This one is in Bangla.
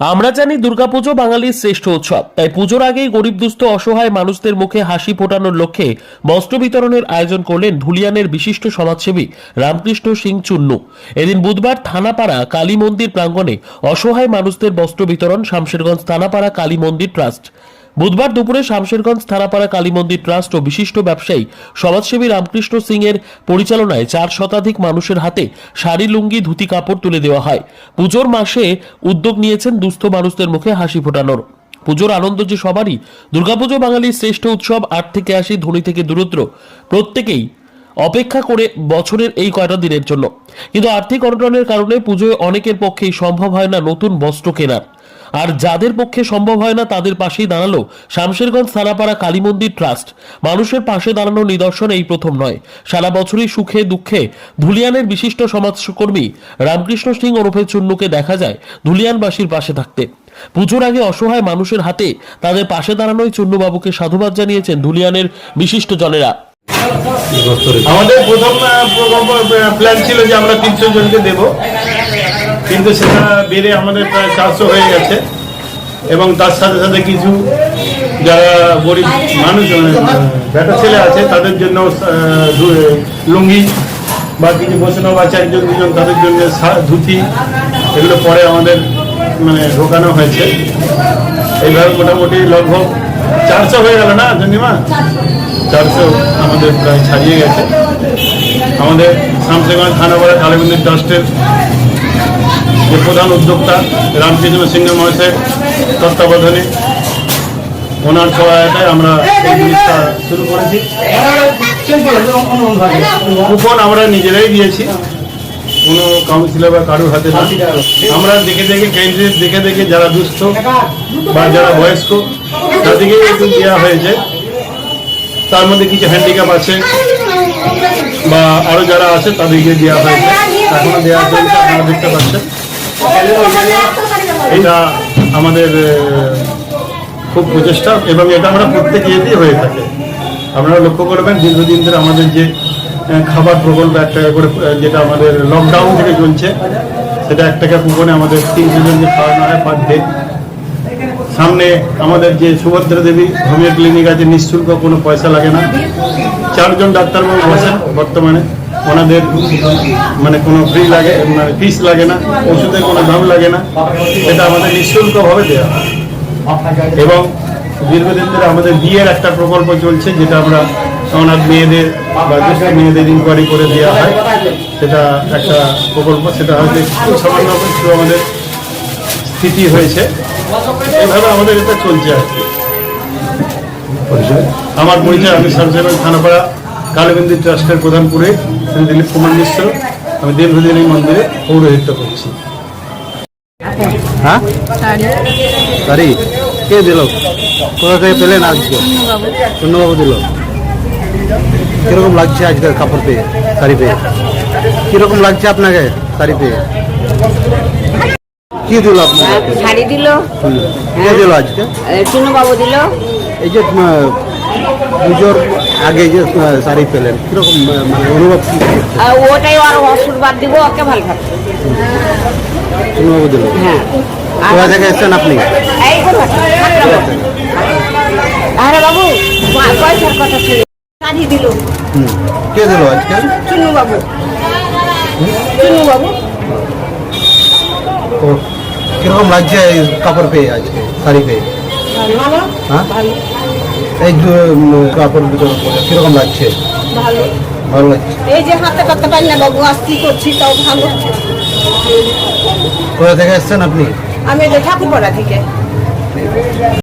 আমরা জানি দুর্গাপুজো বাঙালির শ্রেষ্ঠ উৎসব, তাই পুজোর আগেই গরিব, দুস্থ, অসহায় মানুষদের মুখে হাসি ফোটানোর লক্ষ্যে বস্ত্র বিতরণের আয়োজন করলেন ধুলিয়ানের বিশিষ্ট সমাজসেবী রামকৃষ্ণ সিং চুন্নু। এদিন বুধবার থানাপাড়া কালী মন্দির প্রাঙ্গণে অসহায় মানুষদের বস্ত্র বিতরণ, শামশেরগঞ্জ থানাপাড়া কালী মন্দির ট্রাস্ট বুধবার দুপুরে শামশেরগঞ্জ, থানাপাড়া কালী মন্দির ট্রাস্ট ও বিশিষ্ট ব্যবসায়ী সমাজসেবী রামকৃষ্ণ সিং এর পরিচালনায় চার শতাধিক মানুষের হাতে শাড়ি, লুঙ্গি, ধুতি, কাপড় তুলে দেওয়া হয়। পুজোর মাসে উদ্যোগ নিয়েছেন দুস্থ মানুষদের মুখে হাসি ফোটানোর। পুজোর আনন্দ যে সবারই, দুর্গাপুজো বাঙালির শ্রেষ্ঠ উৎসব আট থেকে আসি ধনী থেকে দূরত্র প্রত্যেকেই অপেক্ষা করে বছরের এই কয়টা দিনের জন্য। কিন্তু আর্থিক অনটনের কারণে পুজোয় অনেকের পক্ষেই সম্ভব হয় না নতুন বস্ত্র কেনার। আর যাদের পক্ষে সম্ভব হয় না, তাদের পাশেই দাঁড়াল শামশেরগঞ্জ থানাপাড়া কালী মন্দির ট্রাস্ট। মানুষের পাশে দাঁড়ানোর নিদর্শন এই প্রথম নয়। সারা বছরই সুখে দুঃখে ধুলিয়ানের বিশিষ্ট সমাজকর্মী রামকৃষ্ণ সিং ওরফে চুন্নুকে দেখা যায় ধুলিয়ানবাসীর পাশে থাকতে। পুজোর আগে অসহায় মানুষের হাতে তাদের পাশে দাঁড়ানোই চুন্নুবাবুকে সাধুবাদ জানিয়েছেন ধুলিয়ানের বিশিষ্ট জনেরা। আমাদের প্রথম প্ল্যান ছিল যে আমরা তিনশো জনকে দেব। কিন্তু সেটা বেড়ে আমাদের প্রায় চারশো হয়ে গেছে। এবং তার সাথে সাথে কিছু যারা গরিব মানুষ মানে, বেটা ছেলে আছে তাদের জন্য লুঙ্গি বা কিছু বসানো বা একজন দুজন তাদের জন্য ধুতি এগুলো পরে আমাদের মানে ঢোকানো হয়েছে। এইভাবে মোটামুটি লগভগ চারশো হয়ে গেল না জঙ্গিমা? চারশো আমাদের প্রায় ছাড়িয়ে গেছে। আমাদের শামসেগঞ্জ থানাপাড়া কালীমন্দির ট্রাস্টের প্রধান উদ্যোক্তা রামকৃষ্ণ সিংহ মহাশয়ের তত্ত্বাবধানে ওনার সহায়তায় আমরা শুরু করেছি। কুপন আমরা নিজেরাই দিয়েছি। কোনো কাউন্সিলর বা কারোর হাতে না। আমরা দেখে দেখে ক্যান্ডিডেট দেখে দেখে যারা দুস্থ বা যারা বয়স্ক, তাদেরকে একটু দেওয়া হয়েছে। তার মধ্যে কিছু হ্যান্ডিক্যাপ আছে বা আরও যারা আছে, তাদেরকে দেওয়া হয়েছে। এখনও দেওয়া চলছে আপনারা দেখতে পাচ্ছেন। এটা আমাদের খুব প্রচেষ্টা এবং এটা আমরা প্রত্যেক ইয়েতেই হয়ে থাকে। আপনারা লক্ষ্য করবেন, দীর্ঘদিন ধরে আমাদের যে খাবার প্রকল্প এক টাকা করে যেটা আমাদের লকডাউন থেকে চলছে, সেটা এক টাকা কুপনে আমাদের তিনশো জনকে খাওয়ানো হয় পার ডে সামনে আমাদের যে সুভদ্রা দেবী হোমিও ক্লিনিক আছে, নিঃশুল্ক কোনো পয়সা লাগে না। চারজন ডাক্তারবাবু বসেন বর্তমানে। ওনাদের মানে কোনো ফ্রি লাগে মানে ফিস লাগে না, ওষুধের কোনো দাম লাগে না। এটা আমাদের নিঃশুল্কভাবে দেওয়া এবং দীর্ঘদিন ধরে আমাদের বিয়ের একটা প্রকল্প চলছে, যেটা আমরা অনাথ মেয়েদের বা দুস্থ মেয়েদের ইনকোয়ারি করে দেওয়া হয়। সেটা একটা প্রকল্প, সেটা হয়তো একটু সামান্য একটু আমাদের স্থিতি হয়েছে। এইভাবে আমাদের এটা চলছে আর কি। আমার পরিচয়, আমি শামসেগঞ্জ থানাপাড়া। কালীমন্দির ট্রাস্টের প্রধান পুরে শ্রী দিলীপ কুমার মিশ্র আমি এই মন্দিরে পৌরোহিত্য করছি। হ্যাঁ? গাড়ি কে দিল? কোথা থেকে পেলেন আজকে? চন্দ্রবাবু দিল। কীরকম লাগছে আজকে কাপড় পেয়ে শাড়ি পেয়ে? কীরকম লাগছে আপনাকে শাড়ি পেয়ে? কি দিল আপনাকে? শাড়ি দিল। কে দিল আজকে? চুনু দিল। এই যে পুজোর আগে যে শাড়ি পেলেন কীরকম মানে অনুভব ওটাই আর আশীর্বাদ দিব ওকে ভালো থাকবে চন্দ্রবাবু দিল? হ্যাঁ। কোথা থেকে এসছেন আপনি। আরে বাবু পয়সার কথা ছিল। শাড়ি দিল। কে দিল আজকে চুনু বাবু চুনু বাবু কীরকম লাগছে কাপড় পেয়ে আজকে শাড়ি পেয়ে? হ্যাঁ? ভালো। এই কাপড় বিতরণ করে কীরকম লাগছে? ভালো। ভালো লাগছে? এই যে হাতে করতে পারি না বাবু আজ কি করছি তাও ভালো। কোথা থেকে এসছেন আপনি? আমি যে ঠাকুরপাড়া থেকে।